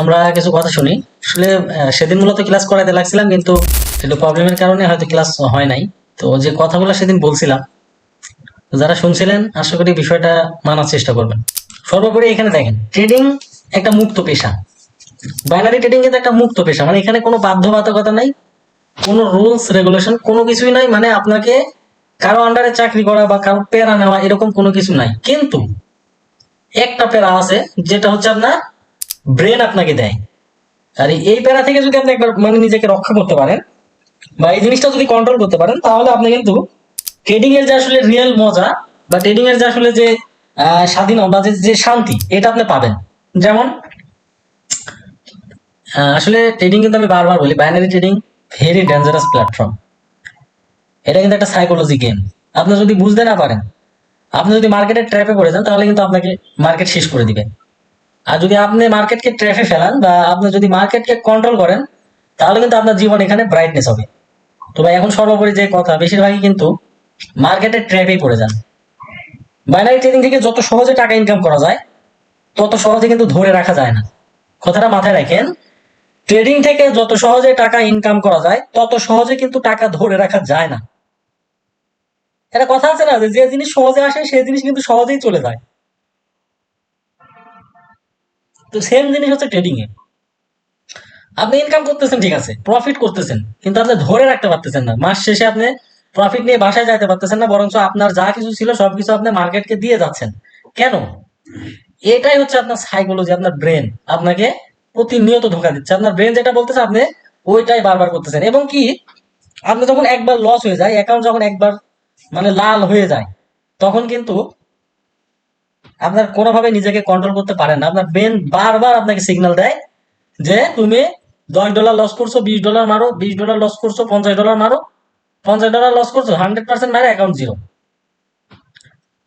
আমরা কিছু কথা শুনি। আসলে সেদিন মূলত ক্লাস করাইতে লাগছিলাম, কিন্তু একটু প্রবলেমের কারণে হয়তো ক্লাস হয় নাই। তো যে কথাগুলো সেদিন বলছিলাম, যারা শুনছিলেন, আশা করি বিষয়টা মানার চেষ্টা করবেন। সর্বোপরি এখানে দেখেন ট্রেডিং একটা মুক্ত পেশা। বাইনারি ট্রেডিং কিন্তু একটা মুক্ত পেশা মানে এখানে কোনো বাধ্যবাধকতা নাই, কোনো রুলস রেগুলেশন কোনো কিছুই নাই মানে আপনাকে কারও আন্ডারে চাকরি করা বা কারও পেরা নেওয়া এরকম কোনো কিছু নাই। কিন্তু একটা পেরা আছে, যেটা হচ্ছে আপনার ব্রেন আপনাকে দেয়। আর এই- প্যারা থেকে যদি আপনি একবার মানে নিজেকে রক্ষা করতে পারেন, বা এই জিনিসটা যদি কন্ট্রোল করতে পারেন, তাহলে আপনি কিন্তু ট্রেডিং এর যে আসলে রিয়েল মজা, বা ট্রেডিং এর যে আসলে যে স্বাধীনতা যে- শান্তি, এটা আপনি পাবেন। যেমন আসলে ট্রেডিং কিন্তু আমি বারবার বলি binary trading very dangerous platform এটা কিন্তু একটা সাইকোলজি গেম আপনি যদি বুঝতে না পারেন, আপনি যদি মার্কেটের ট্র্যাপে পড়ে যান, তাহলে কিন্তু আপনাকে মার্কেট শেষ করে দিবে। আর যদি আপনি মার্কেটকে ট্র্যাপে ফেলান বা আপনি যদি মার্কেটকে কন্ট্রোল করেন, তাহলে কিন্তু আপনার জীবন এখানে ব্রাইটনেস হবে। তো ভাই, এখন সর্বোপরি যে কথা, বেশিরভাগই কিন্তু মার্কেটের ট্র্যাপেই পড়ে যান। বাইনারি ট্রেডিং থেকে যত সহজে টাকা ইনকাম করা যায়, তত সহজে কিন্তু ধরে রাখা যায় না। কথাটা মাথায় রাখেন ট্রেডিং থেকে যত সহজে টাকা ইনকাম করা যায়, তত সহজে কিন্তু টাকা ধরে রাখা যায় না। একটা কথা আছে না, যে যে জিনিস সহজে আসে সেই জিনিস কিন্তু সহজেই চলে যায়। তো সেম জিনিস হচ্ছে ট্রেডিং এ আপনি ইনকাম করতেছেন, ঠিক আছে প্রফিট করতেছেন, কিন্তু আপনি ধরে রাখতে পারতেছেন না। মাস শেষে আপনি প্রফিট নিয়ে বাসায় যাইতে পারতেছেন না, বরঞ্চ আপনার যা কিছু ছিল সবকিছু আপনি মার্কেটকে দিয়ে যাচ্ছেন। কেন? এটাই হচ্ছে আপনার সাইকোলজি আপনার ব্রেন আপনাকে প্রতিনিয়ত ধোকা দিচ্ছে। আপনার ব্রেন যেটা বলতেছে, আপনি ওইটাই বারবার করতেছেন। এবং কি, আপনি যখন একবার লস হয়ে যায় অ্যাকাউন্ট যখন একবার মানে লাল হয়ে যায়, তখন কিন্তু আপনার কোনোভাবে নিজেকে কন্ট্রোল করতে পারেন না। আপনার ব্রেন বারবার আপনাকে সিগন্যাল দেয় যে তুমি দশ ডলার লস করছ, বিশ ডলার মারো, বিশ ডলার লস করছ, পঞ্চাশ ডলার মারো, পঞ্চাশ ডলার লস করছ হান্ড্রেড পার্সেন্ট মারে অ্যাকাউন্ট জিরো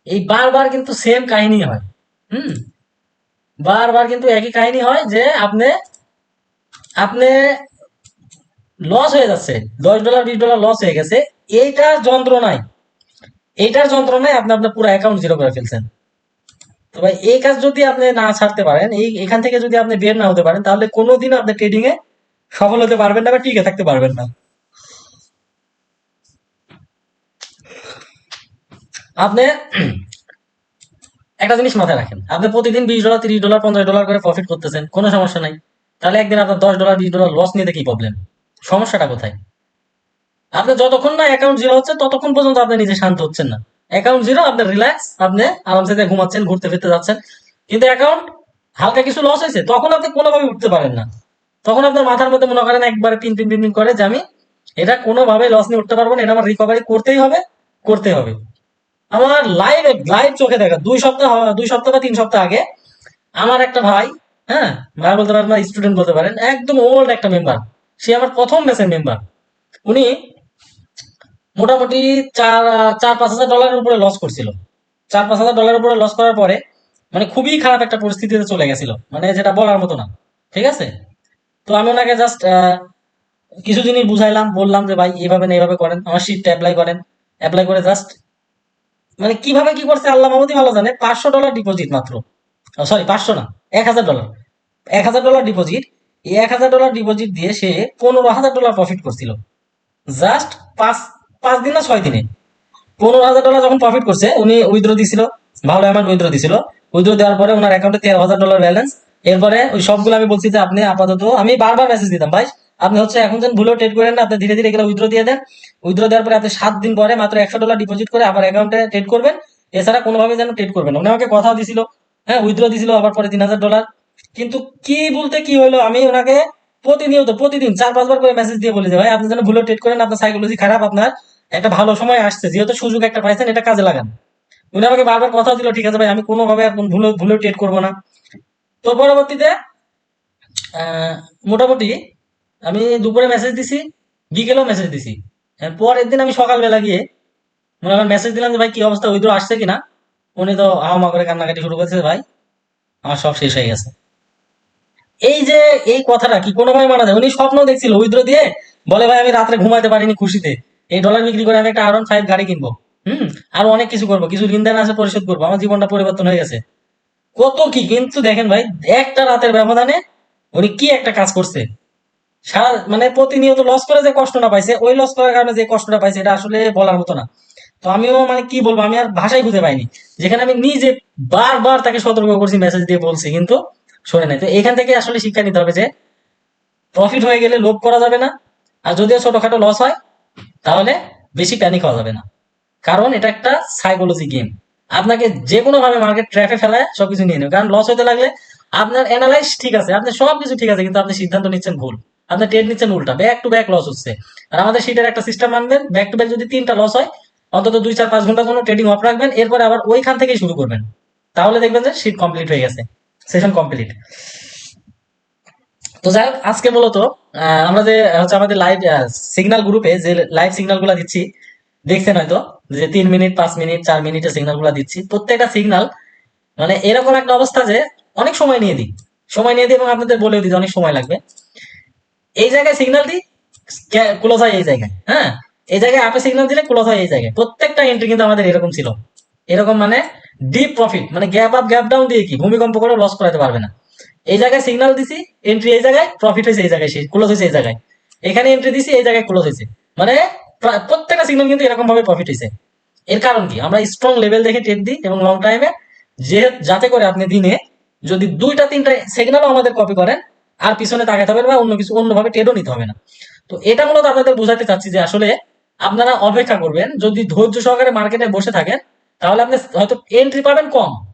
এই বারবার কিন্তু সেম কাহিনী হয়। হুম? বারবার কিন্তু একই কাহিনী হয় যে আপনি আপনি লস হয়ে যাচ্ছে, দশ ডলার বিশ ডলার লস হয়ে গেছে। এইটার যন্ত্রণায় এইটার যন্ত্রণায় আপনি আপনার পুরো অ্যাকাউন্ট জিরো করে ফেলছেন। তো ভাই, এই কাজ যদি আপনি না ছাড়তে পারেন, এই এখান থেকে যদি আপনি বের না হতে পারেন, তাহলে কোনোদিন আপনি ট্রেডিং এ সফল হতে পারবেন না বা টিকে থাকতে পারবেন না। আপনি একটা জিনিস মাথায় রাখেন, আপনি প্রতিদিন বিশ ডলার তিরিশ ডলার পঞ্চাশ ডলার করে প্রফিট করতেছেন, কোনো সমস্যা নাই। তাহলে একদিন আপনার দশ ডলার বিশ ডলার লস নিতে কি প্রবলেম সমস্যাটা কোথায়? আপনি যতক্ষণ না অ্যাকাউন্ট জিরো হচ্ছে, ততক্ষণ পর্যন্ত আপনি নিজে শান্ত হচ্ছেন না। অ্যাকাউন্ট জিরো আপনি রিল্যাক্স আপনি আরামসে ঘুমাচ্ছেন, ঘুরতে ফিরতে যাচ্ছেন। কিন্তু অ্যাকাউন্ট হালকা কিছু লস হয়েছে, তখন আপনি কোনোভাবে উঠতে পারেন না। তখন আপনার মাথার মধ্যে মনে করেন একবারে তিন তিন তিন পিন করে যে আমি এটা কোনোভাবে লস নিয়ে উঠতে পারব না, এটা আমার রিকভারি করতেই হবে করতে হবে। আমার লাইভ লাইভ চোখে দেখা, দুই সপ্তাহ দুই সপ্তাহ বা তিন সপ্তাহ আগে আমার একটা ভাই হ্যাঁ ভাই বলতে পারেন স্টুডেন্ট বলতে পারেন, একদম ওল্ড একটা মেম্বার সে আমার প্রথম ব্যাচের মেম্বার উনি মোটামুটি চার চার, পাঁচ হাজার ডলারের উপরে লস করছিল। চার, পাঁচ হাজার ডলারের উপরে লস করার পরে মানে খুবই খারাপ একটা পরিস্থিতিতে চলে গেছিল। মানে যেটা বলার মতো না। ঠিক আছে? তো আমি ওনাকে জাস্ট কিছু জিনিস বুঝাইলাম, বললাম যে, ভাই, এইভাবে না এইভাবে করেন। আমার শিটটা অ্যাপ্লাই করেন। অ্যাপ্লাই করে জাস্ট মানে কীভাবে কি করছে আল্লাহ মাহমুদি ভালো জানে। পাঁচশো ডলার ডিপোজিট মাত্র। সরি পাঁচশো না, এক হাজার ডলার এক হাজার ডলার ডিপোজিট এই এক হাজার ডলার ডিপোজিট দিয়ে সে পনেরো হাজার ডলার প্রফিট করছিল। জাস্ট পাঁচ পাঁচ দিন না ছয় দিনে। পনেরো হাজার ডলার যখন প্রফিট করছে, উনি উইথড্র দিছিল, ভালো অ্যামাউন্ট উইথড্র দিছিল। উইথড্র দেওয়ার পরে ওনার অ্যাকাউন্টে তেরো হাজার ডলার ব্যালেন্স এরপরে ওই সবগুলো আমি বলছি যে, আপনি আপাতত আমি বারবার মেসেজ দিতাম, ভাই, আপনি হচ্ছে এখন যেন ভুলেও ট্রেড করেন না, আপনি ধীরে ধীরে এগুলো উইথড্র দিয়ে দেন। উইথড্র দেওয়ার পরে আপনি সাত দিন পরে মাত্র একশো ডলার ডিপোজিট করে আবার অ্যাকাউন্টে ট্রেড করবেন। এছাড়া কোনোভাবে যেন ট্রেড করবেন উনি আমাকে কথাও দিছিল হ্যাঁ উইথড্র দিছিল আবার পরে তিন হাজার ডলার কিন্তু কি বলতে কি হলো আমি ওনাকে প্রতিনিয়ত, প্রতিদিন চার পাঁচবার করে মেসেজ দিয়ে বলি যে, ভাই, আপনি যেন ভুলেও ট্রেড করেন আপনার সাইকোলজি খারাপ আপনার। একটা ভালো সময় আসছে, যেহেতু সুযোগ একটা পাইছেন, এটা কাজে লাগান। উনি আমাকে বারবার কথা দিল, ঠিক আছে ভাই, আমি কোনোভাবে এখন ভুলে ভুলেও ট্রেড করব না। তো পরবর্তীতে মোটামুটি আমি দুপুরে মেসেজ দিছি, বিকেলেও মেসেজ দিছি। পরের দিন আমি সকালবেলা গিয়ে মনে করেন মেসেজ দিলাম যে, ভাই, কি অবস্থা? উইথড্র আসছে কিনা? উনি তো আহমা করে কান্নাকাটি শুরু করেছে, ভাই, আমার সব শেষ হয়ে গেছে। এই যে, এই কথাটা কি কোনোভাবে মানা যায়? উনি স্বপ্ন দেখছিল উইথড্র দিয়ে, বলে, ভাই, আমি রাত্রে ঘুমাতে পারিনি খুশিতে। এই ডলার বিক্রি করে আমি একটা আর ফাইভ গাড়ি কিনবো। হুম? আরও অনেক কিছু করব। কিছু ঋণ দেন আছে পরিশোধ করব। আমার জীবনটা পরিবর্তন হয়ে গেছে। কত কি? কিন্তু দেখেন ভাই, একটা রাতের ব্যবধানে উনি কি একটা কাজ করছে। মানে প্রতিনিয়ত লস করে যে কষ্টটা পাইছে, ওই লস করার কারণে যে কষ্টটা পাইছে, এটা আসলে বলার মতো না। তো আমিও মানে কি বলব, আমি আর ভাষাই খুঁজে পাইনি। যেখানে আমি নিজে বারবার তাকে সতর্ক করছি মেসেজ দিয়ে বলছি, কিন্তু শোনে নাই। তো এখান থেকে আসলে শিক্ষা নিতে হবে যে প্রফিট হয়ে গেলে লোভ করা যাবে না। আর যদিও ছোটখাটো লস হয় তাহলে বেশি প্যানিক হওয়া যাবে না। কারণ এটা একটা সাইকোলজি গেম আপনাকে যে কোনো ভাবে মার্কেট ট্র্যাপে ফেলায় সবকিছু নিয়ে নেবে। কারণ লস হতে লাগলে আপনার অ্যানালাইজ ঠিক আছে, আপনার সবকিছু ঠিক আছে, কিন্তু আপনি সিদ্ধান্ত নিচ্ছেন ভুল। আপনি ট্রেড নিচ্ছেন উল্টা ব্যাক টু ব্যাক লস হচ্ছে। আর আমাদের শীটের একটা সিস্টেম মানবেন ব্যাক টু ব্যাক যদি তিনটা লস হয়, অন্তত দুই, চার, পাঁচ ঘণ্টার জন্য ট্রেডিং অফ রাখবেন, এরপরে আবার ওইখান থেকেই শুরু করবেন। তাহলে দেখবেন যে শীট কমপ্লিট হয়ে গেছে সেশন কমপ্লিট তো যাই হোক, আজকে মূলত আমরা যে, হচ্ছে আমাদের লাইভ সিগন্যাল গ্রুপে যে লাইভ সিগনালগুলা দিচ্ছি, দেখছেন হয়তো, যে তিন মিনিট পাঁচ মিনিট চার মিনিটের সিগনালগুলা দিচ্ছি। প্রত্যেকটা সিগনাল মানে এরকম একটা অবস্থা যে অনেক সময় নিয়ে দিই। সময় নিয়ে দিই এবং আপনাদের বলেও দিই অনেক সময় লাগবে। এই জায়গায় সিগন্যাল দিই ক্লোজ হয় এই জায়গায় হ্যাঁ? এই জায়গায় আপে সিগনাল দিলে ক্লোজ হয় এই জায়গায়। প্রত্যেকটা এন্ট্রি কিন্তু আমাদের এরকম ছিল। এরকম মানে ডিপ প্রফিট মানে গ্যাপ আপ গ্যাপ ডাউন দিয়ে কি? ভূমিকম্প করে লস করাতে পারবে না। এই জায়গায় সিগনাল দিছি এন্ট্রি এই জায়গায় প্রফিট হয়েছে এই জায়গায় ক্লোজ হয়েছে এই জায়গায়। এখানে এন্ট্রি দিছি, এই জায়গায় ক্লোজ হয়েছে। মানে প্রা- প্রত্যেকটা সিগনাল কিন্তু এরকম ভাবে প্রফিট হয়েছে। এর কারণ কি? আমরা স্ট্রং লেভেল দেখে ট্রেড দিই এবং লং টাইমে যে যাতে করে আপনি দিনে যদি দুইটা, তিনটা সিগন্যালও আমাদের কপি করেন, আর পিছনে তাকাতে হবে বা অন্য কিছু অন্যভাবে ট্রেডও নিতে হবে না। তো এটা মূলত আপনাদের বোঝাতে চাচ্ছি যে আসলে আপনারা অপেক্ষা করবেন, যদি ধৈর্য সহকারে মার্কেটে বসে থাকেন, তাহলে আপনি হয়তো এন্ট্রি পাবেন কম।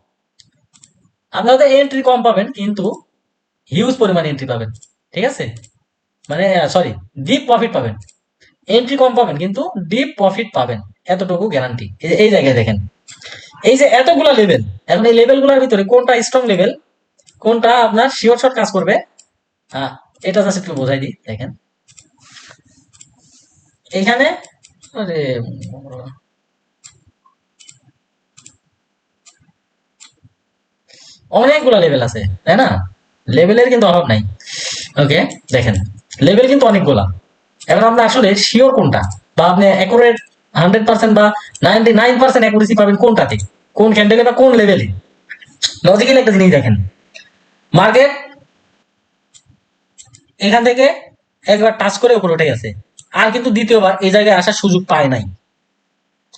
আপনি হয়তো এন্ট্রি কম পাবেন, কিন্তু হিউজ পরিমাণে এন্ট্রি পাবেন, ঠিক আছে? মানে সরি ডিপ প্রফিট পাবেন। এন্ট্রি কম পাবেন, কিন্তু ডিপ প্রফিট পাবেন, এতটুকু গ্যারান্টি এই জায়গায় দেখেন। এই যে এতগুলা লেভেল এখন এই লেভেলগুলোর ভিতরে কোনটা স্ট্রং লেভেল কোনটা আপনার শিওর শর্ট কাজ করবে? হ্যাঁ এটা জাস্ট একটু বোঝাই দিই, দেখেন। এখানে অনেকগুলা লেভেল আছে, তাই না? লেভেলের কিন্তু অভাব নাই। ওকে দেখেন লেভেল কিন্তু অনেকগুলা। এখন আপনি আসলে শিওর কোনটা? বা আপনি অ্যাকুরেট হান্ড্রেড পার্সেন্ট বা নাইনটি নাইন পার্সেন্ট অ্যাকুরেসি পাবেন কোনটাতে? কোন ক্যান্ডেলে বা কোন লেভেলে লজিক্যালি একটা জিনিস দেখেন। মার্কেট এখান থেকে একবার টাচ করে উপরে উঠে গেছে। আর কিন্তু দ্বিতীয়বার এই জায়গায় আসার সুযোগ পায় নাই।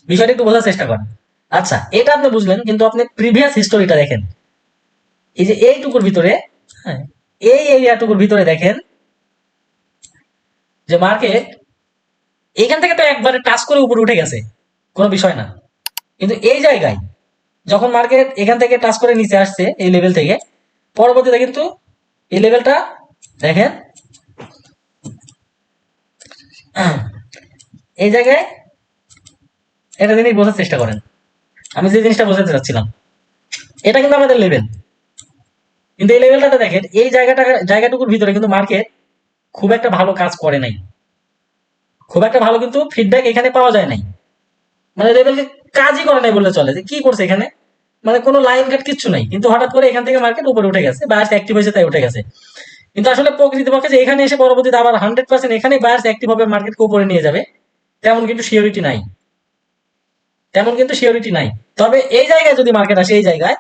বিষয়টা একটু বোঝার চেষ্টা করেন। আচ্ছা এটা আপনি বুঝলেন, কিন্তু আপনি প্রিভিয়াস হিস্টোরিটা দেখেন। এই যে এইটুকুর ভিতরে হ্যাঁ এই এরিয়াটুকুর ভিতরে দেখেন যে মার্কেট এখান থেকে তো একবারে টাচ করে উপরে উঠে গেছে, কোনো বিষয় না। কিন্তু এই জায়গায় যখন মার্কেট এখান থেকে টাচ করে নিচে আসছে, এই লেভেল থেকে, পরবর্তীতে কিন্তু এই লেভেলটা দেখেন এই জায়গায় একটা জিনিস বোঝার চেষ্টা করেন। আমি যে জিনিসটা বোঝাতে চাচ্ছিলাম, এটা কিন্তু আমাদের লেভেল কিন্তু এই লেভেলটাতে দেখেন, এই জায়গাটা, জায়গাটুকুর ভিতরে কিন্তু মার্কেট খুব একটা ভালো কাজ করে নাই। খুব একটা ভালো কিন্তু ফিডব্যাক এখানে পাওয়া যায় নাই। মানে লেভেলকে কাজই করে নাই বললে চলে যে, কি করছে এখানে? মানে কোনো লাইন কাট কিচ্ছু নাই। কিন্তু হঠাৎ করে এখান থেকে মার্কেট উপরে উঠে গেছে বায়ার্স অ্যাক্টিভ হয়েছে, তাই উঠে গেছে। কিন্তু আসলে প্রকৃতপক্ষে যে এখানে এসে পরবর্তীতে আবার হান্ড্রেড পার্সেন্ট এখানে বায়ার্স অ্যাক্টিভ হবে মার্কেটকে উপরে নিয়ে যাবে, তেমন কিন্তু সিওরিটি নাই। তেমন কিন্তু সিওরিটি নাই। তবে এই জায়গায় যদি মার্কেট আসে, এই জায়গায়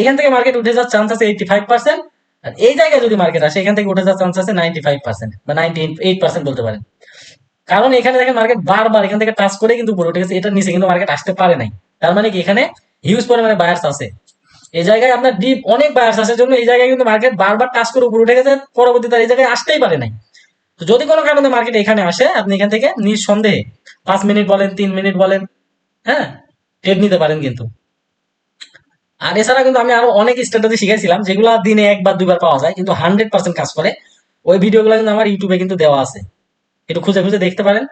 এখান থেকে মার্কেট উঠে যাওয়ার চান্স আছে এইটি ফাইভ পার্সেন্ট আর এই জায়গায় যদি মার্কেট আসে, এখান থেকে উঠে যাওয়ার চান্স আছে নাইনটি ফাইভ পার্সেন্ট বা নাইনটি এইট পার্সেন্ট বলতে পারেন। কারণ এখানে দেখেন মার্কেট বারবার এখান থেকে টাচ করে কিন্তু উপরে উঠে গেছে এটার নিচে কিন্তু মার্কেট আসতে পারে নাই। তার মানে কি? এখানে হিউজ পরিমাণে বায়ার্স আছে। এই জায়গায় আপনার ডিপ অনেক বায়ার্স আছে জন্য এই জায়গায় কিন্তু মার্কেট বারবার টাচ করে উপরে উঠে গেছে, পরবর্তীতে এই জায়গায় আসতেই পারে নাই। তো যদি কোনো কারণে মার্কেট এখানে আসে, আপনি এখান থেকে নিঃসন্দেহে পাঁচ মিনিট বলেন, তিন মিনিট বলেন হ্যাঁ ট্রেড নিতে পারেন কিন্তু। আর এছাড়া কিন্তু আমি আরও অনেক স্ট্র্যাটেজি শিখেছিলাম যেগুলো দিনে একবার, দুইবার পাওয়া যায়, কিন্তু হান্ড্রেড পার্সেন্ট কাজ করে। ওই ভিডিওগুলো কিন্তু আমার ইউটিউবে কিন্তু দেওয়া আছে। একটু খুঁজে খুঁজে দেখতে পারেন।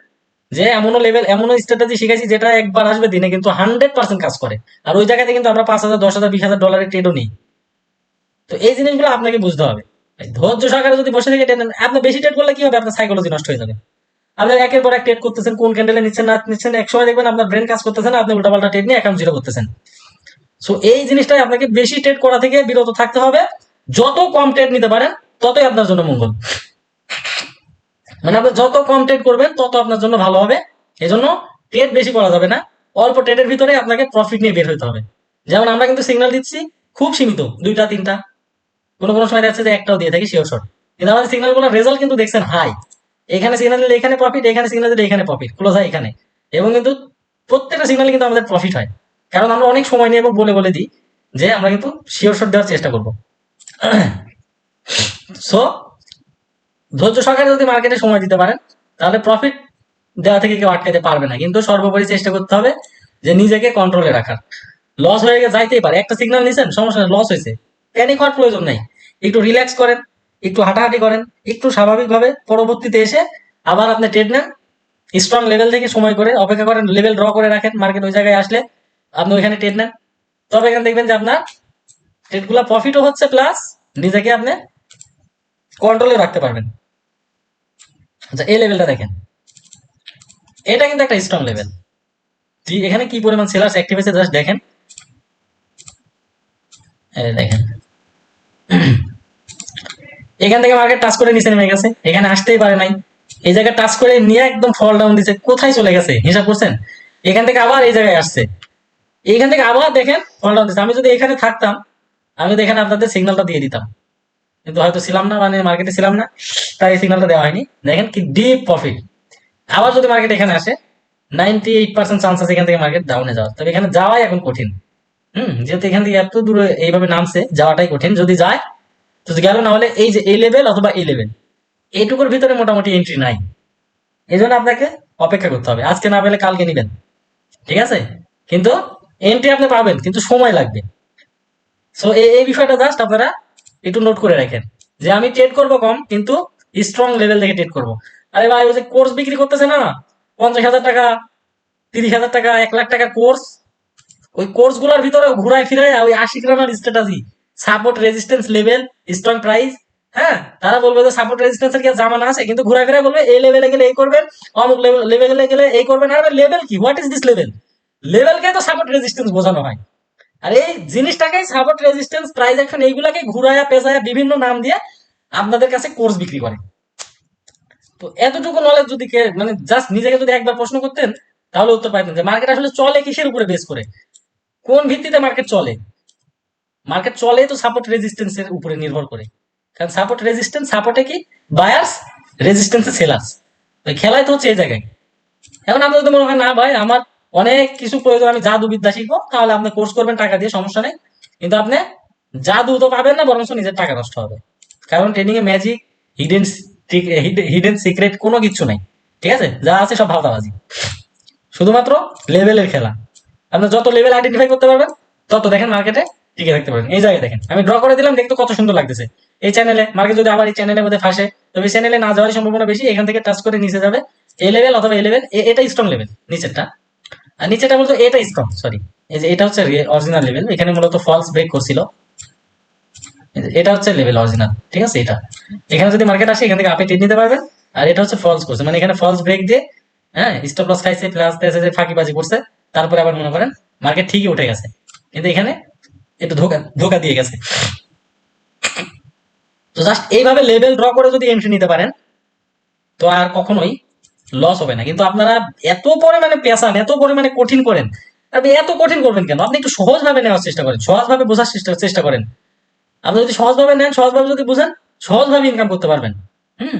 যে এমনও লেভেল এমনও স্ট্র্যাটেজি শিখেছি যেটা একবার আসবে দিনে, কিন্তু হান্ড্রেড পার্সেন্ট কাজ করে। আর ওই জায়গাতে কিন্তু আমরা পাঁচ হাজার, দশ হাজার, বিশ হাজার ডলারের ট্রেডও নিই। তো এই জিনিসগুলো আপনাকে বুঝতে হবে। ধৈর্য সহকারে যদি বসে থেকে আপনি বেশি ট্রেড করলে কি হবে? আপনার সাইকোলজি নষ্ট হয়ে যাবে। আপনি একের পর এক ট্রেড করতেছেন, কোন ক্যান্ডেলে নিচ্ছেন, না নিচ্ছেন এক সময় দেখবেন আপনার ব্রেন কাজ করতেছেন আপনি উল্টাপাল্টা ট্রেড নিয়ে অ্যাকাউন্ট জিরো করতেছেন। সো এই জিনিসটাই আপনাকে বেশি ট্রেড করা থেকে বিরত থাকতে হবে। যত কম ট্রেড নিতে পারেন, ততই আপনার জন্য মঙ্গল। মানে আপনি যত কম ট্রেড করবেন, তত আপনার জন্য ভালো হবে। এজন্য ট্রেড বেশি করা যাবে না। অল্প ট্রেডের ভিতরে আপনাকে প্রফিট নিয়ে বের হতে হবে। যেমন আমরা কিন্তু সিগন্যাল দিচ্ছি, খুব সীমিত, দুইটা, তিনটা। কোনো কোনো সময় দেখা যাচ্ছে যে একটাও দিয়ে থাকি শিওর শর্ট কিন্তু আমাদের সিগন্যালগুলোর রেজাল্ট কিন্তু দেখছেন হাই এখানে সিগন্যাল দিলে এখানে প্রফিট এখানে সিগন্যাল দিলে এখানে প্রফিট ক্লোজ হয় এখানে। এবং কিন্তু প্রত্যেকটা সিগন্যালে কিন্তু আমাদের প্রফিট হয়। কারণ আমরা অনেক সময় নিয়ে এবং বলে বলে দিই যে আমরা কিন্তু শিওর শট দেওয়ার চেষ্টা করব। সো ধৈর্য সহকারে যদি মার্কেটে সময় দিতে পারেন, তাহলে প্রফিট দেওয়া থেকে কেউ আটকাতে পারবে না। কিন্তু সর্বোপরি চেষ্টা করতে হবে যে নিজেকে কন্ট্রোলে রাখার। লস হয়ে গেলে যাইতেই পারে। একটা সিগন্যাল নিছেন, সমস্যা নেই লস হয়েছে। প্যানিক হওয়ার প্রয়োজন নাই। একটু রিল্যাক্স করেন, একটু হাঁটাহাঁটি করেন, একটু স্বাভাবিকভাবে পরবর্তীতে এসে আবার আপনি ট্রেড নেন। স্ট্রং লেভেল থেকে সময় করে, অপেক্ষা করেন লেভেল ড্র করে রাখেন মার্কেট ওই জায়গায় আসলে। আপনি ওইখানে ট্রেড নেন। তবে এখানে দেখবেন যে আপনার ট্রেডগুলো প্রফিটও হচ্ছে প্লাস নিজেকে আপনি কন্ট্রোলে রাখতে পারবেন। আচ্ছা এই লেভেলটা দেখেন। এটা কিন্তু একটা স্ট্রং লেভেল এখানে কি পরিমাণ সেলার্স অ্যাক্টিভ আছে জাস্ট দেখেন। দেখেন। এখান থেকে মার্কেট টাচ করে নিচে নেমে গেছে। এখানে আসতেই পারে নাই। এই জায়গায় টাচ করে নিয়ে একদম ফল ডাউন দিচ্ছে কোথায় চলে গেছে? হিসাব করছেন? এখান থেকে আবার এই জায়গায় আসছে। এইখান থেকে আবার দেখেন ফল ডাউন আমি যদি এখানে থাকতাম, আমি তো এখানে আপনাদের সিগন্যালটা দিয়ে দিতাম। কিন্তু হয়তো ছিলাম না মানে মার্কেটে ছিলাম না, তাই এই সিগন্যালটা দেওয়া হয়নি। দেখেন কি ডিপ প্রফিট আবার যদি মার্কেট এখানে আসে নাইনটি এইট পার্সেন্ট চান্স আছে এখান থেকে মার্কেট ডাউনে যাওয়ার। তবে এখানে যাওয়াই এখন কঠিন। হুম, যেহেতু এখান থেকে এত দূরে এইভাবে নামছে, যাওয়াটাই কঠিন। যদি যায়, তো গেল না হলে এই যে এই লেভেল অথবা এই লেভেল এইটুকুর ভিতরে মোটামুটি এন্ট্রি নাই। এই জন্য আপনাকে অপেক্ষা করতে হবে। আজকে না পেলে কালকে নিবেন। ঠিক আছে? কিন্তু এন্ট্রি আপনি পাবেন, কিন্তু সময় লাগবে। সো এই বিষয়টা জাস্ট আপনারা একটু নোট করে রাখেন। যে আমি ট্রেড করব কম, কিন্তু স্ট্রং লেভেল থেকে ট্রেড করব। আরে ভাই ওই যে কোর্স বিক্রি করতেছে না? পঞ্চাশ হাজার টাকা, তিরিশ হাজার টাকা, এক লাখ টাকার কোর্স ওই কোর্সগুলার ভিতরে ঘুরায় ফিরে ওই আশি গ্রামের strategy support resistance level strong price হ্যাঁ তারা বলবে যে সাপোর্ট রেজিস্ট্যান্সের কি জামানা আছে? কিন্তু ঘুরায় ফিরে বলবে, এই লেভেলে গেলে এই করবেন, অমুক লেভেলে গেলে এই করবেন। আর লেভেল কি? হোয়াট ইজ দিস লেভেল লেভেলকে তো সাপোর্ট রেজিস্ট্যান্স বোঝানো হয়। আর এই জিনিসটাকে সাপোর্ট রেজিস্ট্যান্স প্রাইস অ্যাকশন এইগুলাকে ঘুরায়া পেঁচায়া বিভিন্ন নাম দিয়ে আপনাদের কাছে কোর্স বিক্রি করে। তো এতটুকু নলেজ যদি মানে জাস্ট নিজেকে যদি একবার প্রশ্ন করতেন, তাহলে উত্তর পাইতেন যে মার্কেট আসলে চলে কিসের উপরে বেস করে? কোন ভিত্তিতে মার্কেট চলে? মার্কেট চলে তো সাপোর্ট রেজিস্ট্যান্সের উপরে নির্ভর করে। কারণ সাপোর্ট রেজিস্ট্যান্স সাপোর্টে কি? বায়ার্স রেজিস্ট্যান্সে সেলার্স খেলায় তো হচ্ছে এই জায়গায়। এখন যদি মনে হয়, না ভাই, আমার অনেক কিছু প্রয়োজন, আমি জাদু বিদ্যা শিখব, তাহলে আপনি কোর্স করবেন টাকা দিয়ে, সমস্যা নেই। কিন্তু আপনি জাদু তো পাবেন না বরং নিজের টাকা নষ্ট হবে। কারণ ট্রেনিং এ ম্যাজিক হিডেন হিডেন সিক্রেট কোনো কিছু নাই। ঠিক আছে? যা আছে সব ভাওতাবাজি। শুধুমাত্র লেভেলের খেলা। আপনি যত লেভেল আইডেন্টিফাই করতে পারবেন, তত দেখেন মার্কেটে টিকে থাকতে পারবেন। এই জায়গায় দেখেন। আমি ড্র করে দিলাম, দেখতে কত সুন্দর লাগতেছে। এই চ্যানেলে মার্কেট যদি আবার এই চ্যানেলের মধ্যে ফাঁসে তবে চ্যানেলে না যাওয়ার সম্ভাবনা বেশি, এখান থেকে টাচ করে নিচে যাবে। এ লেভেল অথবা এই লেভেল এটা স্ট্রং লেভেল নিচেরটা। নিচেটা বলতো এটা স্ট্রং সরি এই যে এটা হচ্ছে অরিজিনাল লেভেল এখানে মূলত ফলস ব্রেক করছিল। এটা হচ্ছে লেভেল অরিজিনাল ঠিক আছে? এটা। এখানে যদি মার্কেট আসে, এখান থেকে আপে টেট নিতে পারবেন। আর এটা হচ্ছে ফলস করছে মানে এখানে ফলস ব্রেক দিয়ে হ্যাঁ স্টপ লস খাইছে প্লাস যে ফাঁকিবাজি করছে, তারপরে আবার মনে করেন মার্কেট ঠিকই উঠে গেছে। কিন্তু এখানে একটু ধোকা ধোকা দিয়ে গেছে। তো জাস্ট এইভাবে লেভেল ড্র করে যদি এন্ট্রি নিতে পারেন, তো আর কখনোই লস হবে না। কিন্তু আপনারা এত পরিমাণে পেশান এত পরিমাণে কঠিন করেন, আপনি এত কঠিন করবেন কেন? আপনি একটু সহজভাবে নেওয়ার চেষ্টা করেন, সহজভাবে বোঝার চেষ্টা চেষ্টা করেন। আপনি যদি সহজভাবে নেন, সহজভাবে যদি বুঝেন, সহজভাবে ইনকাম করতে পারবেন। হুম?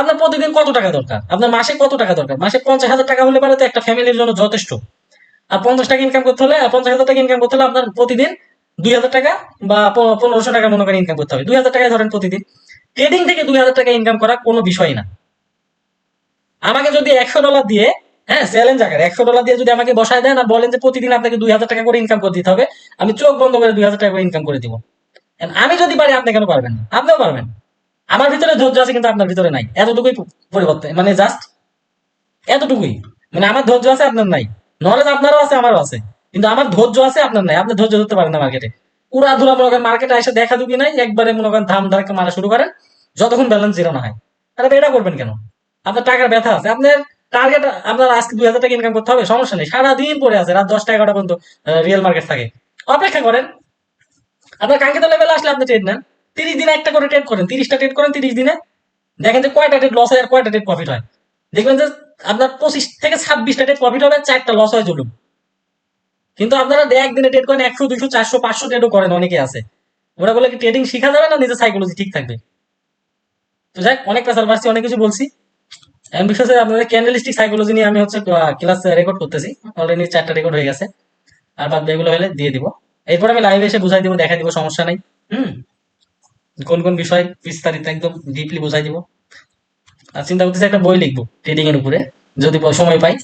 আপনার প্রতিদিন কত টাকা দরকার? আপনার মাসে কত টাকা দরকার? মাসে পঞ্চাশ হাজার টাকা হলে পারে তো একটা ফ্যামিলির জন্য যথেষ্ট। আর পঞ্চাশ টাকা ইনকাম করতে হলে, পঞ্চাশ হাজার টাকা ইনকাম করতে হলে আপনার প্রতিদিন দুই হাজার টাকা বা পনেরোশো টাকা মনে করেন ইনকাম করতে হবে। দুই হাজার টাকায় ধরেন প্রতিদিন। ট্রেডিং থেকে দুই হাজার টাকা ইনকাম করা কোনো বিষয় না। আমাকে যদি একশো ডলার দিয়ে হ্যাঁ চ্যালেঞ্জ আকার একশো ডলার দিয়ে যদি আমাকে বসায় দেন আর বলেন যে প্রতিদিন আপনাকে দুই হাজার টাকা করে ইনকাম করে দিতে হবে, আমি চোখ বন্ধ করে দুই হাজার টাকা করে ইনকাম করে দিব। আমি যদি পারি, আপনি কেন পারবেন না? আপনিও পারবেন। আমার ভিতরে ধৈর্য আছে, কিন্তু আপনার ভিতরে নাই। এতটুকুই পরিবর্তন মানে জাস্ট এতটুকুই। মানে আমার ধৈর্য আছে, আপনার নাই। নলেজ আপনারও আছে, আমারও আছে। কিন্তু আমার ধৈর্য আছে, আপনার নাই। আপনি ধৈর্য ধরতে পারেন না মার্কেটে পুরা ধুলা মনে করেন মার্কেটে এসে দেখা দুকি নাই, একবারে মনে করেন ধাম ধারকে মারা শুরু করেন, যতক্ষণ ব্যালেন্স জিরো না হয়। তাহলে এটা করবেন কেন? আপনার টাকার ব্যথা আছে। আপনার টার্গেট আপনার আজকে দুই হাজার টাকা ইনকাম করতে হবে সমস্যা নেই। সারাদিন পরে আছে রাত দশটা এগারোটা পর্যন্ত রিয়েল মার্কেট থাকে। অপেক্ষা করেন। আপনার কাঙ্ক্ষিত লেভেলে আসলে আপনি ট্রেড নেন। তিরিশ দিনে একটা করে ট্রেড করেন তিরিশটা ট্রেড করেন তিরিশ দিনে। দেখেন যে কয়টা ট্রেড লস হয় আর কয়টা ট্রেড প্রফিট হয়। দেখবেন যে আপনার পঁচিশ থেকে ছাব্বিশটা ট্রেড প্রফিট হবে চারটা লস হয় জলুম। কিন্তু আপনারা একদিনে ট্রেড করেন একশো দুশো চারশো পাঁচশো ট্রেডও করেন অনেকে আছে। ওরা বলে কি ট্রেডিং শিখা যাবে না? নিজের সাইকোলজি ঠিক থাকবে। তো যাই হোক, অনেক পেশাল পারছি অনেক কিছু বলছি। বিশেষ করে আপনাদের ক্যান্ডেলিস্টিক সাইকোলজি নিয়ে আমি হচ্ছে ক্লাস রেকর্ড করতেছি। অলরেডি চারটা রেকর্ড হয়ে গেছে। আর বাদ এগুলো হলে দিয়ে দিব। এরপর আমি লাইভে এসে বুঝাই দিব দেখা দিব, সমস্যা নাই। হুম? কোন কোন বিষয় বিস্তারিত একদম ডিপলি বুঝাই দিব। আর চিন্তা করতেছি একটা বই লিখব ট্রেডিং এর উপরে, যদি সময় পাই।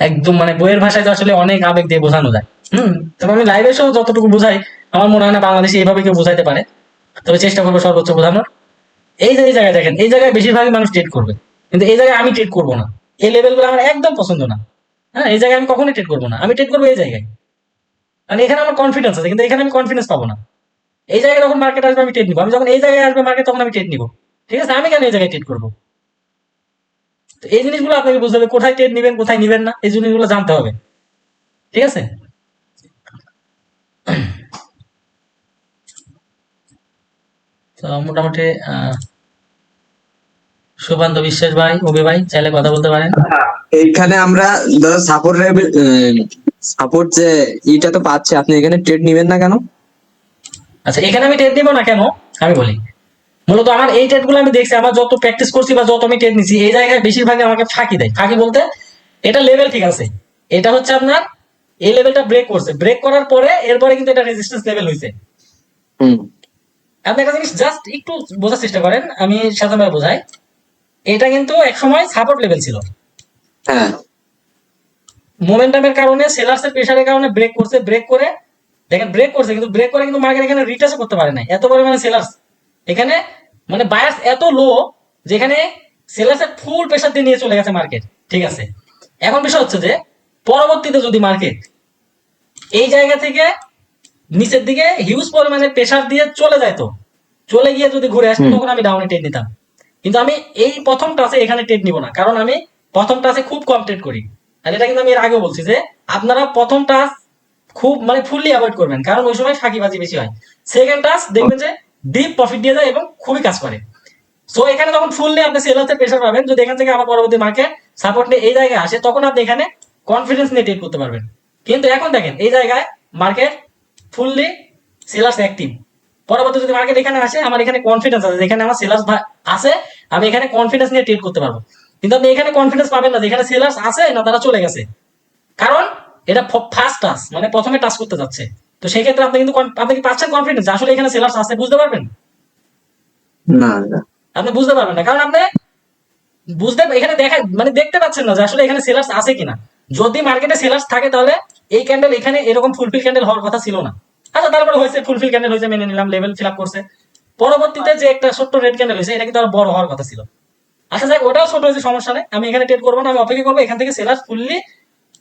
একদম মানে বইয়ের ভাষায় তো আসলে অনেক আবেগ দিয়ে বোঝানো যায়। হুম? তবে আমি লাইভে এসেও যতটুকু বুঝাই, আমার মনে হয় না বাংলাদেশে এইভাবে কেউ বোঝাইতে পারে। তবে চেষ্টা করব সর্বোচ্চ বোঝানোর। এই যে এই জায়গায় দেখেন, এই জায়গায় বেশিরভাগই মানুষ ট্রেড করবে। কিন্তু এই জায়গায় আমি ট্রেড করব না। এই লেভেলগুলো আমার একদম পছন্দ না। হ্যাঁ এই জায়গায় আমি কখনোই ট্রেড করব না। আমি ট্রেড করব এই জায়গায়। মানে এখানে আমার কনফিডেন্স আছে, কিন্তু এখানে আমি কনফিডেন্স পাবো না। এই জায়গায় যখন মার্কেট আসবে, আমি ট্রেড নিবো। আমি যখন এই জায়গায় আসবে মার্কেট তখন আমি ট্রেড নিবো। ঠিক আছে? আমি কেন এই জায়গায় ট্রেড করব? তো এই জিনিসগুলো আপনাকে বুঝতে হবে, কোথায় ট্রেড নিবেন, কোথায় নিবেন না, এই জিনিসগুলো জানতে হবে। ঠিক আছে? তো মোটামুটি সুকান্ত বিশ্বাস ভাই অভি ভাই চাইলে কথা বলতে পারেন। এইখানে আমরা ধরো সাপোর্ট সাপোর্ট যে ইটা তো পাচ্ছে আপনি এখানে ট্রেড নিবেন না কেন? আচ্ছা এখানে আমি ট্রেড নিবো না কেন? আমি বলি। মূলত আমার এই ট্রেডগুলো আমি দেখছি আমার যত প্র্যাকটিস করছি বা যত আমি ট্রেড নিছি এই জায়গায় বেশিরভাগই আমাকে ফাঁকি দেয়। ফাঁকি বলতে এটা লেভেল ঠিক আছে। এটা হচ্ছে আপনার এই লেভেলটা ব্রেক করছে। ব্রেক করার পরে এরপরে কিন্তু এটা রেজিস্ট্যান্স লেভেল হয়েছে হুম। আপনি একটা জিনিস জাস্ট একটু বোঝার চেষ্টা করেন আমি সাধারণভাবে বোঝাই। এটা কিন্তু এক সময় সাপোর্ট লেভেল ছিল। হ্যাঁ। মোমেন্টামের কারণে সেলার্সের প্রেসারের কারণে ব্রেক করছে ব্রেক করে দেখেন ব্রেক করছে কিন্তু ব্রেক করে কিন্তু মার্কেট এখানে রিটার্চ করতে পারে না এত পরিমাণে সেলার্স এখানে মানে বায়াস এত লো যেখানে সেলার্সের ফুল প্রেসার দিয়ে নিয়ে চলে গেছে মার্কেট ঠিক আছে? এখন বিষয় হচ্ছে যে পরবর্তীতে যদি মার্কেট এই জায়গা থেকে নিচের দিকে হিউজ পরিমাণে প্রেসার দিয়ে চলে যায় তো চলে গিয়ে যদি ঘুরে আসতো তখন আমি ডাউনে ট্রেড নিতাম। কিন্তু আমি এই প্রথম টাসে এখানে ট্রেড নিব না, কারণ আমি প্রথম টাসে খুব কম ট্রেড করি। আর এটা কিন্তু আমি এর আগেও বলছি যে আপনারা প্রথম টাস খুব মানে ফুললি অ্যাভয়েড করবেন, কারণ ওই সময় ফাঁকিবাজি বেশি হয়। সেকেন্ড টাস দেখবেন যে ডিপ প্রফিট দিয়ে যায় এবং খুবই কাজ করে। সো এখানে যখন ফুললি আপনি সেলার্সের প্রেশার পাবেন, যদি এখান থেকে আবার পরবর্তী মার্কেট সাপোর্ট নিয়ে এই জায়গায় আসে, তখন আপনি এখানে কনফিডেন্স নিয়ে ট্রেড করতে পারবেন। কিন্তু এখন দেখেন, এই জায়গায় মার্কেট ফুললি সেলার্স অ্যাক্টিভ পরবর্তী যদি মার্কেট এখানে আসে আমার এখানে কনফিডেন্স আছে। যেখানে আমার সেলার্স আছে আমি এখানে কনফিডেন্স নিয়ে ট্রেড করতে পারব। কিন্তু আপনি এখানে কনফিডেন্স পাবেন না যেখানে সেলার্স আছে না তারা চলে গেছে। কারণ এটা ফার্স্ট টাস মানে প্রথমে টাচ করতে যাচ্ছে। তো সেই ক্ষেত্রে আপনি কিন্তু আপনি কি পাচ্ছেন কনফিডেন্স আসলে এখানে সেলার্স আছে বুঝতে পারবেন? না না। আপনি বুঝতে পারবেন না। কারণ আপনি বুঝতে এখানে দেখা মানে দেখতে পাচ্ছেন না যে আসলে এখানে সেলার্স আছে কিনা। যদি মার্কেটে সেলার্স থাকে তাহলে এই ক্যান্ডেল এখানে এরকম ফুলফিল ক্যান্ডেল হওয়ার কথা ছিল না। আচ্ছা তারপরে হয়েছে ফুলফিল ক্যান্ডেল হয়েছে, মেনে নিলাম লেভেল ফিল করছে। পরবর্তীতে যে একটা ছোট্ট রেড ক্যান্ডেল হয়েছে, এটা কিন্তু আরও বড় হওয়ার কথা ছিল। আচ্ছা যাক, ওটাও ছোট হয়েছে, সমস্যা নেই। আমি এখানে ট্রেড করব না, আমি অপেক্ষা করব, এখান থেকে সেলার্স ফুললি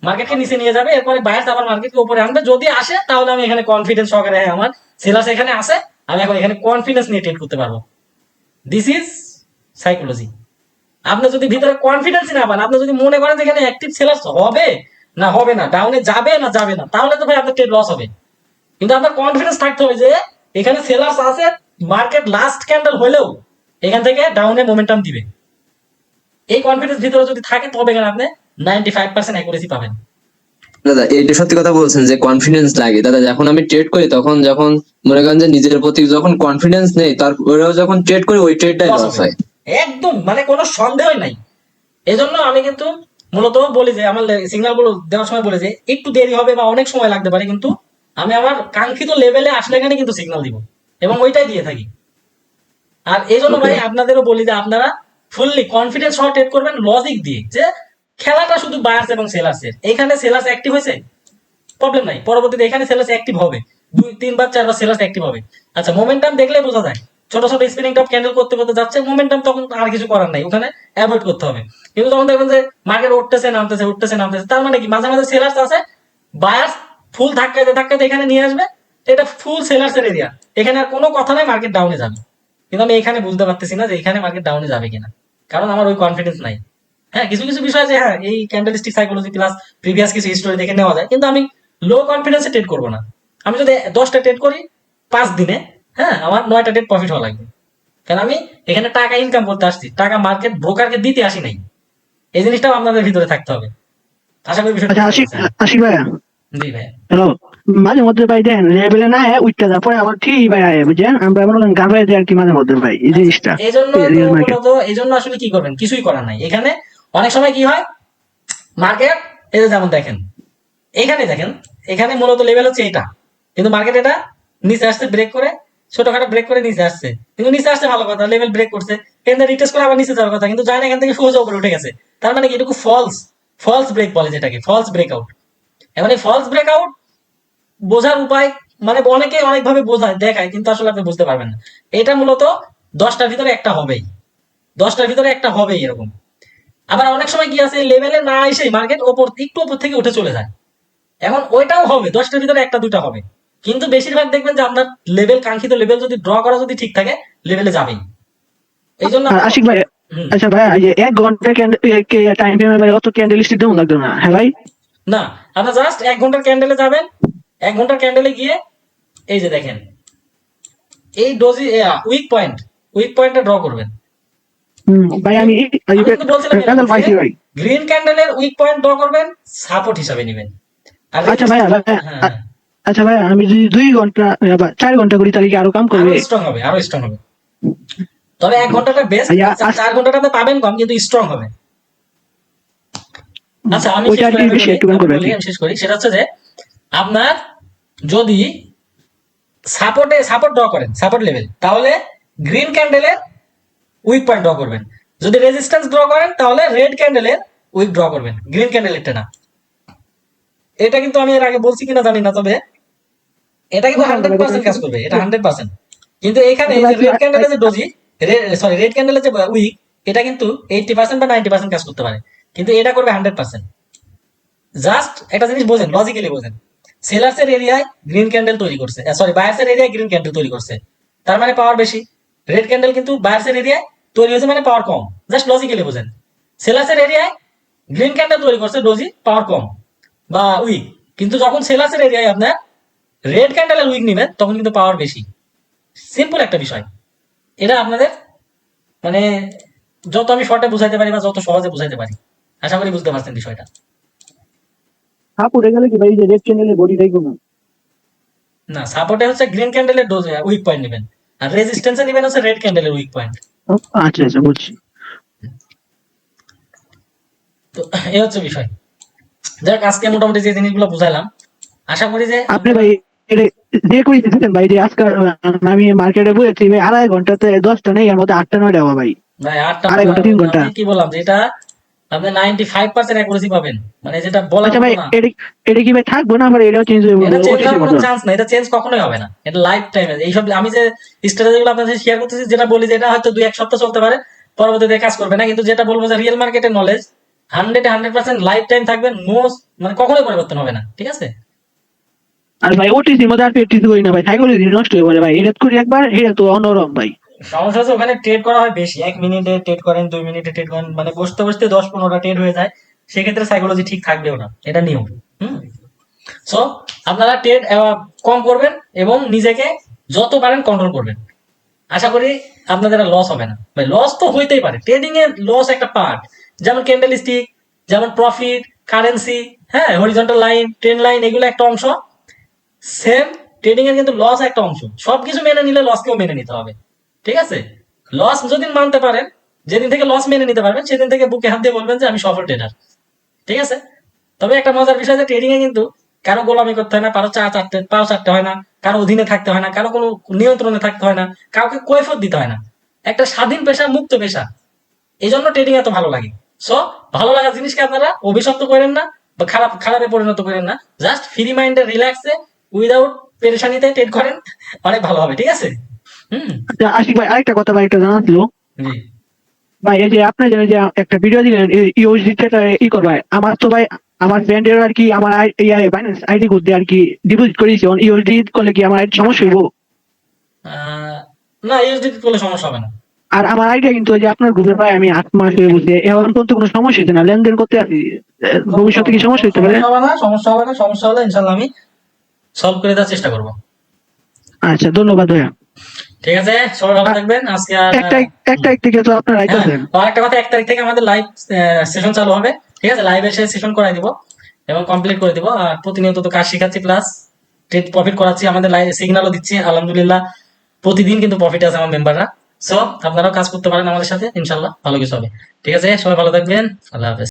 মার্কেটকে নিচে নিয়ে যাবে, এরপরে বায়ার্স আবার মার্কেটকে উপরে আনবে। যদি আসে, তাহলে আমি এখানে কনফিডেন্স সহকারে হ্যাঁ আমার সেলার্স এখানে আসে আমি এখন এখানে কনফিডেন্স নিয়ে ট্রেড করতে পারব। দিস ইজ সাইকোলজি আপনি যদি ভিতরে কনফিডেন্স না পান, আপনি যদি মনে করেন যে এখানে অ্যাক্টিভ সেলার্স হবে, না হবে না ডাউনে যাবে না যাবে না, তাহলে তো ভাই আপনার ট্রেড লস হবে। কিন্তু আপনার কনফিডেন্স থাকতে হবে যে এখানে সেলার্স আছে মার্কেট লাস্ট ক্যান্ডেল হলেও এখান থেকে ডাউনে মোমেন্টাম দিবে। এই কনফিডেন্স ভিতরে যদি থাকে তবে এখানে আপনি নাইনটি ফাইভ পার্সেন্ট অ্যাকুরেসি পাবেন। দাদা এটা সত্যি কথা বলছেন যে কনফিডেন্স লাগে। দাদা যখন আমি ট্রেড করি তখন যখন মনে করেন যে নিজের প্রতি যখন কনফিডেন্স নেই তারপরেও যখন ট্রেড করি ওই ট্রেডটাই লস হয়। একদম মানে কোনো সন্দেহই নাই। এজন্য আমি কিন্তু মূলত বলি যে আমার সিগন্যালগুলো দেওয়ার সময় বলে যে একটু দেরি হবে বা অনেক সময় লাগতে পারে কিন্তু আমি আমার কাঙ্ক্ষিত লেভেলে আসলে এখানে কিন্তু সিগন্যাল দিব। এবং ওইটাই দিয়ে থাকি। আর এই জন্য ভাই আপনাদেরও বলি যে আপনারা ফুললি কনফিডেন্স সহ ট্রেড করবেন লজিক দিয়ে যে খেলাটা শুধু বায়ার্স এবং সেলার্সের এখানে সেলার্স অ্যাক্টিভ হয়েছে? প্রবলেম নাই। পরবর্তীতে এখানে সেলার্স অ্যাক্টিভ হবে। দুই তিনবার চারবার সেলার্স অ্যাক্টিভ হবে। আচ্ছা মোমেন্টাম দেখলে বোঝা যায়। ছোট ছোট স্পিনিং টপ ক্যান্ডেল করতে করতে যাচ্ছে। মোমেন্টাম তখন আর কিছু করার নাই। ওখানে অ্যাভয়েড করতে হবে। কিন্তু তখন দেখবেন যে মার্কেট উঠতেছে নামতেছে উঠতেছে নামতেছে। তার মানে কি? মাঝে মাঝে সেলার্স আছে বায়ার্স ফুল ধাক্কাতে ধাক্কাতে এখানে নিয়ে আসবে এটা ফুল সেলার্স এর এরিয়া এখানে আর কোনো কথা নাই মার্কেট ডাউনে যাবে। কিন্তু আমি এখানে বুঝতে পারতেছি না যে এখানে মার্কেট ডাউনে যাবে কিনা। কারণ আমার ওই কনফিডেন্স নাই। হ্যাঁ কিছু কিছু বিষয় আছে হ্যাঁ এই ক্যান্ডেলিস্টিক সাইকোলজি প্লাস প্রিভিয়াস কিছু হিস্টোরি দেখে নেওয়া যায়। কিন্তু আমি লো কনফিডেন্সে ট্রেড করব না। আমি যদি দশটা ট্রেড করি পাঁচ দিনে হ্যাঁ আমার নয়টা ট্রেড প্রফিট হওয়া লাগবে। কারণ আমি এখানে টাকা ইনকাম করতে আসছি টাকা মার্কেট ব্রোকারকে দিতে আসি নাই। এই জিনিসটাও আপনাদের ভিতরে থাকতে হবে। আশা করি বিষয়টা আচ্ছা আশিক ভাইয়া মাঝে মধ্যে ভাই লেভেলে না উঠতে যা পরে আবার ঠিক ভাই আয় বুঝছেন? আমরা গান আর কি মাঝে মধ্যে ভাই এই জিনিসটা। এই জন্য এই আসলে কি করবেন? কিছুই করার নাই। এখানে অনেক সময় কি হয়? মার্কেট এই যে যেমন দেখেন এখানে দেখেন এখানে মূলত লেভেল হচ্ছে এটা। কিন্তু মার্কেট এটা নিচে আসছে ব্রেক করে ছোটখাটো ব্রেক করে নিচে আসছে। কিন্তু নিচে আসছে ভালো কথা লেভেল ব্রেক করছে। এখান থেকে রিটেস্ট করে আবার নিচে যাওয়ার কথা কিন্তু যায় না এখান থেকে সোজা উপরে উঠে গেছে। তার মানে কি? এটুকু ফলস ফলস ব্রেক বলে যেটাকে ফলস ব্রেকআউট এখন এই ফলস ব্রেকআউট বোঝার উপায় মানে অনেকে অনেকভাবে বোঝায় দেখায় কিন্তু আসলে আপনি বুঝতে পারবেন না। এটা মূলত দশটার ভিতরে একটা হবেই। দশটার ভিতরে একটা হবেই এরকম। আবার অনেক সময় কি আছে লেভেলে না এসে মার্কেট ওপর একটু ওপর থেকে উঠে চলে যায়। এখন ওইটাও হবে দশটার ভিতরে একটা দুটা হবে। কিন্তু বেশিরভাগ দেখবেন যে আপনার লেভেল কাঙ্ক্ষিত লেভেল যদি ড্র করা যদি ঠিক থাকে লেভেলে যাবেই। এই জন্য আশিক ভাই। আচ্ছা ভাই এক ঘণ্টা টাইম ফ্রেমে ভাই অত ক্যান্ডেল দেবো লাগতো না হ্যাঁ ভাই? না আপনার জাস্ট এক ঘণ্টার ক্যান্ডেলে যাবেন এক ঘণ্টার ক্যান্ডেলে গিয়ে এই যে দেখেন এই ডোজি উইক পয়েন্ট উইক পয়েন্টে ড্র করবেন। গ্রিন ক্যান্ডেলের উইক পয়েন্ট ড্র করবেন সাপোর্ট হিসাবে নেবেন। আচ্ছা ভাই ভাই হ্যাঁ। আচ্ছা ভাই আমি যদি দুই ঘণ্টা চার ঘণ্টা করি তাহলে কি আরও কাম করবে? স্ট্রং হবে আরও স্ট্রং হবে। তবে এক ঘন্টাটা বেস্ট আচ্ছা, আচ্ছা। চার ঘন্টাটা পাবেন কম কিন্তু স্ট্রং হবে। আচ্ছা আমি ওইটা করে বেশি একটু করবেন আমি শেষ করি। সেটা হচ্ছে যে আপনার যদি সাপোর্টে সাপোর্ট ড্র করেন সাপোর্ট লেভেল তাহলে গ্রিন ক্যান্ডেলের উইক পয়েন্ট ড্র করবেন। যদি রেজিস্ট্যান্স ড্র করেন তাহলে রেড ক্যান্ডেলের উইক ড্র করবেন। গ্রিন ক্যান্ডেলেরটা না। এটা কিন্তু আমি এর আগে বলছি কিনা জানি না তবে এটা কিন্তু হান্ড্রেড পার্সেন্ট কাজ করবে এটা হান্ড্রেড পার্সেন্ট কিন্তু এখানে রেড ক্যান্ডেলের যে ডোজি সরি রেড ক্যান্ডেলের যে উইক এটা কিন্তু এইটি পার্সেন্ট বা নাইনটি পার্সেন্ট কাজ করতে পারে। কিন্তু এটা করবে হান্ড্রেড পার্সেন্ট জাস্ট একটা জিনিস বোঝেন লজিক্যালি বোঝেন। সেলার্স এর এরিয়ায় গ্রিন ক্যান্ডেল তৈরি করছে। সরি বায়ার্স এর এরিয়ায় গ্রিন ক্যান্ডেল তৈরি করছে। তার মানে পাওয়ার বেশি। রেড ক্যান্ডেল কিন্তু বায়ার্স এর এরিয়ায় তৈরি হয়েছে মানে পাওয়ার কম। জাস্ট লজিক্যালি বোঝেন। সেলার্স এর এরিয়ায় গ্রিন ক্যান্ডেল তৈরি করছে ডোজি পাওয়ার কম। বা উইক কিন্তু যখন সেলার্স এর এরিয়ায় আপনার রেড ক্যান্ডেলের উইক নেবেন, তখন কিন্তু পাওয়ার বেশি। সিম্পল একটা বিষয়। এটা আপনাদের মানে যত আমি শর্টে বুঝাইতে পারি বা যত সহজে বুঝাইতে পারি। আশা করি বুঝতে পারছেন বিষয়টা। হাফ উঠে গেলে কি ভাই? যে রেড ক্যান্ডেলের বডিটাই কমে না। সাপোর্টে হচ্ছে গ্রিন ক্যান্ডেলের ডোজ উইক পয়েন্ট নেবেন। আর রেজিস্ট্যান্সে নেবেন হচ্ছে রেড ক্যান্ডেলের উইক পয়েন্ট আচ্ছা আচ্ছা বুঝছি। তো এই হচ্ছে বিষয়। যাক আজকে মোটামুটি যে জিনিসগুলো বুঝাইলাম আশা করি যে আপনি ভাই যে করে দিতেছেন ভাই যে আজকাল আমি মার্কেটে বুঝেছি ভাই আড়াই ঘন্টাতে দশটা নেই এর মধ্যে আটটা নয়টা হবে ভাই। ভাই আটটা আড়াই ঘণ্টা, তিন ঘণ্টা। কি বললাম যে এটা আপনি নাইনটি ফাইভ পার্সেন্ট অ্যাকুরেসি পাবেন। মানে যেটা বলা আচ্ছা ভাই না। এটা কি ভাই থাকব না আবার এটাও চেঞ্জ হয়ে এটা চেঞ্জ যাবে হওয়ার কোনো চান্স না এটা চেঞ্জ কখনোই হবে না। এটা লাইফ টাইমে এইসব আমি যে স্ট্র্যাটেজি গুলো আপনাদের শেয়ার করতেছি যেটা বলি যে এটা হয়তো দুই এক সপ্তাহ চলতে পারে পরবর্তীতে কাজ করবে না। কিন্তু যেটা বলব যে রিয়েল মার্কেটের knowledge hundred hundred percent life time থাকবে নো মানে কখনোই পরিবর্তন হবে না। ঠিক আছে? আর ভাই ওটিসি মধ্যে আর পেটিসি করি না ভাই। সাইকোলজি নষ্ট হয়ে পড়ে ভাই। এটা করি একবার এটা তো অন্যরকম ভাই। সমস্যা হচ্ছে ওখানে ট্রেড করা হয় বেশি। এক মিনিটে ট্রেড করেন, দুই মিনিটে ট্রেড করেন মানে বসতে বসতে দশ পনেরোটা ট্রেড হয়ে যায়। সেক্ষেত্রে সাইকোলজি ঠিক থাকবেও না। এটা নিয়ম। হুম? সো আপনারা ট্রেড কম করবেন এবং নিজেকে যত পারেন কন্ট্রোল করবেন। আশা করি আপনাদের লস হবে না। লস তো হইতেই পারে। ট্রেডিং এর লস একটা পার্ট যেমন ক্যান্ডেল স্টিক যেমন প্রফিট কারেন্সি হ্যাঁ হরিজন্টাল লাইন ট্রেন লাইন এগুলো একটা অংশ। সেম ট্রেডিং এর কিন্তু লস একটা অংশ। সবকিছু মেনে নিলে লসকেও মেনে নিতে হবে। ঠিক আছে? লস যদি মানতে পারেন, যেদিন থেকে লস মেনে নিতে পারবেন, সেদিন থেকে বুকে হাত দিয়ে বলবেন যে আমি সফল ট্রেডার ঠিক আছে? তবে একটা মজার বিষয় যে ট্রেডিং এ কিন্তু কারও গোলামি করতে হয় না, কারও চা চাটতে, পাও চাটতে হয় না, কারও অধীনে থাকতে হয় না, কারও কোনো নিয়ন্ত্রণে থাকতে হয় না, কাউকে কৈফত দিতে হয় না। একটা স্বাধীন পেশা, মুক্ত পেশা। এই জন্য ট্রেডিং এত ভালো লাগে। সো ভালো লাগার জিনিসকে আপনারা অভিশপ্ত করেন না বা খারাপ, খারাপে পরিণত করেন না। জাস্ট ফ্রি মাইন্ডে রিল্যাক্সে উইদাউট পেরেশানিতে ট্রেড করেন, অনেক ভালো হবে, ঠিক আছে? আশিক ভাই আরেকটা কথা ভাই একটা জানা ছিল। ভাই এই যে আপনার জন্য যে একটা ভিডিও দিলেন ইউএসডি ই করবে আমার তো ভাই আমার ফ্রেন্ডের আর কি আমার বাইন্যান্স আইডি দিয়ে আর কি ডিপোজিট করেছি ইউএসডি করলে কি আমার সমস্যা হইব? না ইউএসডি করলে সমস্যা হবে না। আর আমার আইডিয়া কিন্তু যে আপনার গ্রুপে ভাই আমি আট মাস হয়ে বসে এখন পর্যন্ত কোনো সমস্যা হচ্ছে না লেনদেন করতে আছি ভবিষ্যতে কি সমস্যা হতে পারে? হবে না সমস্যা হবে না সমস্যা হলে ইনশাল্লাহ আমি সলভ করে দেওয়ার চেষ্টা করব। আচ্ছা ধন্যবাদ ভাইয়া। ঠিক আছে? সবাই ভালো থাকবেন। আজকে একটা একটা থেকে তো আপনারা একটা কথা এক তারিখ থেকে আমাদের লাইভ সেশন চালু হবে। ঠিক আছে? লাইভ এসে সেশন করাই দিব এবং কমপ্লিট করে দিব। আর প্রতিনিয়ত তো কাজ শেখাচ্ছি প্লাস ট্রেড প্রফিট করাচ্ছি আমাদের সিগন্যালও দিচ্ছি। আলহামদুলিল্লাহ প্রতিদিন কিন্তু প্রফিট আছে আমার মেম্বাররা সো আপনারাও কাজ করতে পারেন আমাদের সাথে ইনশাল্লাহ ভালো কিছু হবে। ঠিক আছে? সবাই ভালো থাকবেন। আল্লাহ হাফেজ।